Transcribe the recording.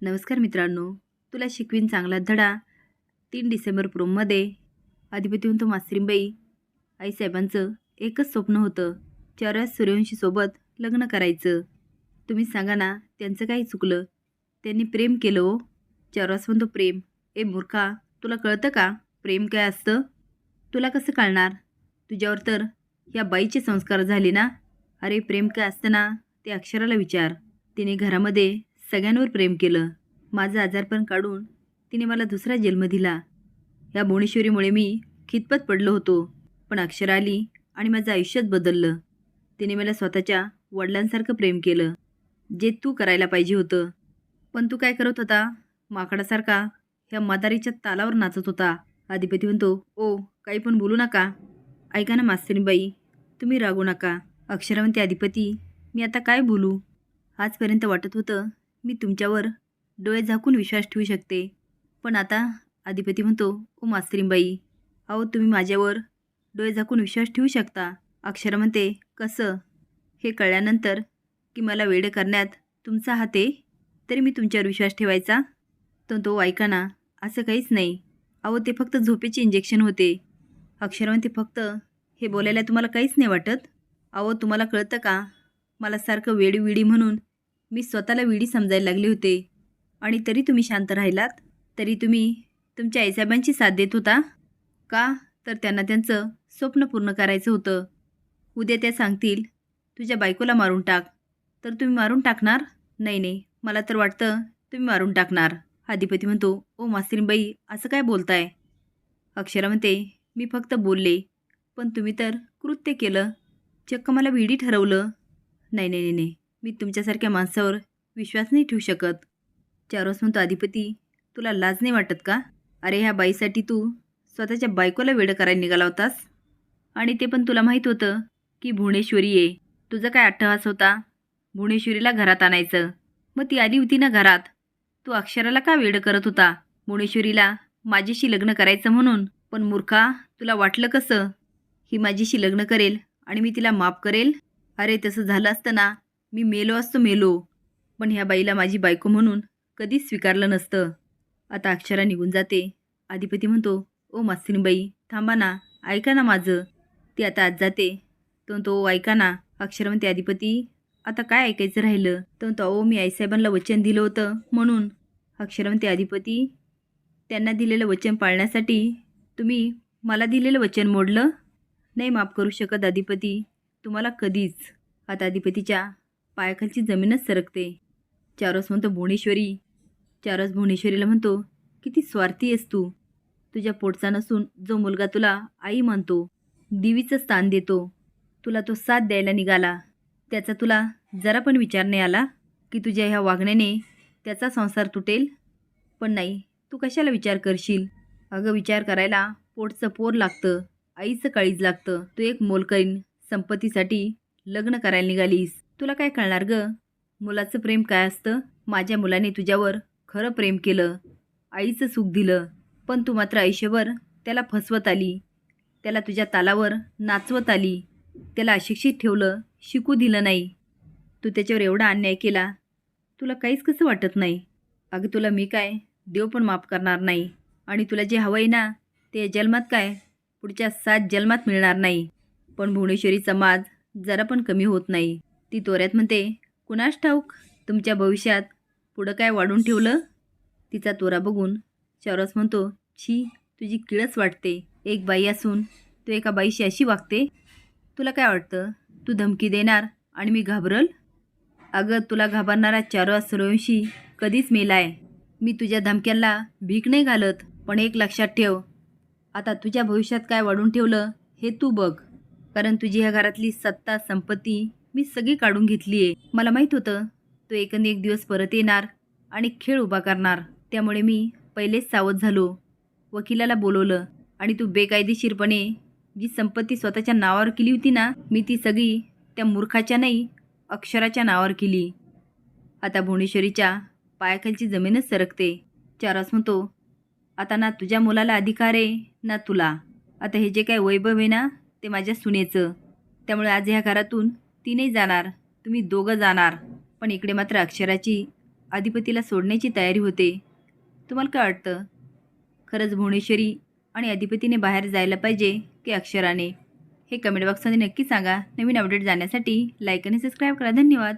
नमस्कार मित्रांनो तुला शिकवीन चांगला धडा. तीन डिसेंबर प्रोममध्ये अधिपती म्हणतो मास्त्रींबाई आईसाहेबांचं एकच स्वप्न होतं चार सूर्यवंशीसोबत लग्न करायचं. तुम्ही सांगा ना त्यांचं काही चुकलं? त्यांनी प्रेम केलं हो. चारवास म्हणतो प्रेम. ए मूर्खा तुला कळतं का? प्रेम काय असतं? तुला कसं कळणार? तुझ्यावर तर या बाईचे संस्कार झाले ना? अरे प्रेम काय असतं ना? ते अक्षराला विचार. तिने घरामध्ये सगळ्यांवर प्रेम केलं. माझं आजारपण काढून तिने मला दुसरा जन्म दिला. या भुवनेश्वरीमुळे मी खितपत पडलो होतो. पण अक्षर आली आणि माझं आयुष्यच बदललं. तिने मला स्वतःच्या वडिलांसारखं प्रेम केलं. जे तू करायला पाहिजे होतं. पण तू काय करत होता? माकडासारखा ह्या म्हातारीच्या तालावर नाचत होता. अधिपती म्हणतो ओ काही पण बोलू नका. ऐका ना मास्तरीबाई. तुम्ही रागू नका. अक्षरा म्हणते अधिपती मी आता काय बोलू? आजपर्यंत वाटत होतं मी तुमच्यावर डोळे झाकून विश्वास ठेवू शकते. पण आता अधिपती म्हणतो ओ मास्त्रीमबाई अहो तुम्ही माझ्यावर डोळे झाकून विश्वास ठेवू शकता. अक्षर म्हणते कसं? हे कळल्यानंतर की मला वेडे करण्यात तुमचा हात आहे तरी मी तुमच्यावर विश्वास ठेवायचा? तर तो ऐका ना असं काहीच नाही. अहो ते फक्त झोपेचे इंजेक्शन होते. अक्षर म्हणते फक्त हे बोलायला तुम्हाला काहीच नाही वाटत? अहो तुम्हाला कळतं का? मला सारखं वेडीविडी म्हणून मी स्वतःला विडी समजायला लागले होते. आणि तरी तुम्ही शांत राहिलात? तरी तुम्ही तुमच्या आईसाहेबांची साथ देत होता? का? तर त्यांना त्यांचं स्वप्न पूर्ण करायचं होतं. उद्या त्या सांगतील तुझ्या बायकोला मारून टाक. तर तुम्ही मारून टाकणार? नाही नाही. मला तर वाटतं तुम्ही मारून टाकणार. अधिपती म्हणतो ओ मास्त्रीबाई असं काय बोलताय? अक्षरा म्हणते मी फक्त बोलले. पण तुम्ही तर कृत्य केलं. चक्क मला विडी ठरवलं. नाही नाही नाही नाही. मी तुमच्यासारख्या माणसावर विश्वास नाही ठेवू शकत. चारोस म्हणतो अधिपती तुला लाज नाही वाटत का? अरे ह्या बाईसाठी तू स्वतःच्या बायकोला वेडं करायला निघाला होतास. आणि ते पण तुला माहीत होतं की भुवनेश्वरी आहे तुझं काय अट्टहास होता? भुवनेश्वरीला घरात आणायचं. मग ती आली होती ना घरात. तू अक्षराला का वेडं करत होता? भुवनेश्वरीला माझ्याशी लग्न करायचं म्हणून. पण मूर्खा तुला वाटलं कसं? ही माझीशी लग्न करेल आणि मी तिला माफ करेल? अरे तसं झालं असतं ना. मी मेलो असतो मेलो पण ह्या बाईला माझी बायको म्हणून कधीच स्वीकारलं नसतं. आता अक्षरा निघून जाते. अधिपती म्हणतो ओ मास्तीनबाई थांबा ना ऐका ना माझं. ती आता आज जाते. तो तो ऐका ना. अक्षरा म्हणते अधिपती आता काय ऐकायचं राहिलं? तर तो अहो मी आईसाहेबांना वचन दिलं होतं म्हणून. अक्षरा म्हणते अधिपती त्यांना दिलेलं वचन पाळण्यासाठी तुम्ही मला दिलेलं वचन मोडलं? नाही माफ करू शकत अधिपती तुम्हाला कधीच. आता अधिपतीच्या पायाखालची जमीनच सरकते. चारस म्हणतो भुवनेश्वरी. चारस भुवनेश्वरीला म्हणतो किती स्वार्थी आहेस तू. तुझ्या पोटचा नसून जो मुलगा तुला आई म्हणतो देवीचं स्थान देतो तुला तो साथ द्यायला निघाला. त्याचा तुला जरा पण विचार नाही आला की तुझ्या ह्या वागण्याने त्याचा संसार तुटेल? पण नाही तू कशाला विचार करशील? अगं विचार करायला पोटचं पोर लागतं आईचं काळीज लागतं. तू एक मोलकरीन संपत्तीसाठी लग्न करायला निघालीस. तुला काय कळणार ग? मुलाचं प्रेम काय असतं? माझ्या मुलाने तुझ्यावर खरं प्रेम केलं आईचं सुख दिलं पण तू मात्र आयुष्यभर त्याला फसवत आली. त्याला तुझ्या तालावर नाचवत आली. त्याला अशिक्षित ठेवलं शिकू दिलं नाही. तू त्याच्यावर एवढा अन्याय केला तुला काहीच कसं वाटत नाही? अगं तुला मी काय? देव पण माफ करणार नाही. आणि तुला जे हवं आहे ना ते जन्मात काय? पुढच्या सात जन्मात मिळणार नाही. पण भुवनेश्वरी समाज जरा पण कमी होत नाही. ती तोऱ्यात म्हणते कुणास ठाऊक? तुमच्या भविष्यात पुढं काय वाढून ठेवलं? तिचा तोरा बघून चौरस म्हणतो छी तुझी किळच वाटते. एक बाई असून तू एका बाईशी अशी वागते. तुला काय वाटतं? तू धमकी देणार आणि मी घाबरल? अगं तुला घाबरणारा चार सूर्यवंशी कधीच मेलाय. मी तुझ्या धमक्यांना भीक नाही घालत पण एक लक्षात ठेव. आता तुझ्या भविष्यात काय वाढून ठेवलं हे तू बघ. कारण तुझी ह्या घरातली सत्ता संपत्ती मी सगळी काढून घेतली आहे मला माहीत होतं तू एकंद एक दिवस परत येणार आणि खेळ उभा करणार. त्यामुळे मी पहिलेच सावध झालो. वकिलाला बोलवलं. आणि तू बेकायदेशीरपणे जी संपत्ती स्वतःच्या नावावर केली होती ना मी ती सगळी त्या मूर्खाच्या नाही अक्षराच्या नावावर केली. आता भुवनेश्वरीच्या पायाखालची जमीनच सरकते. चारस म्हणतो आता ना तुझ्या मुलाला अधिकार आहे ना तुला. आता हे जे काय वैभव आहे ना ते माझ्या सुनेचं. त्यामुळे आज ह्या घरातून ती नाही जाणार. तुम्ही दोघं जाणार. पण इकडे मात्र अक्षराची अधिपतीला सोडण्याची तयारी होते. तुम्हाला काय वाटतं? खरंच भुवनेश्वरी आणि अधिपतीने बाहेर जायला पाहिजे की अक्षराने? हे कमेंट बॉक्समध्ये नक्की सांगा. नवीन अपडेट जाण्यासाठी लाईक आणि सबस्क्राईब करा. धन्यवाद.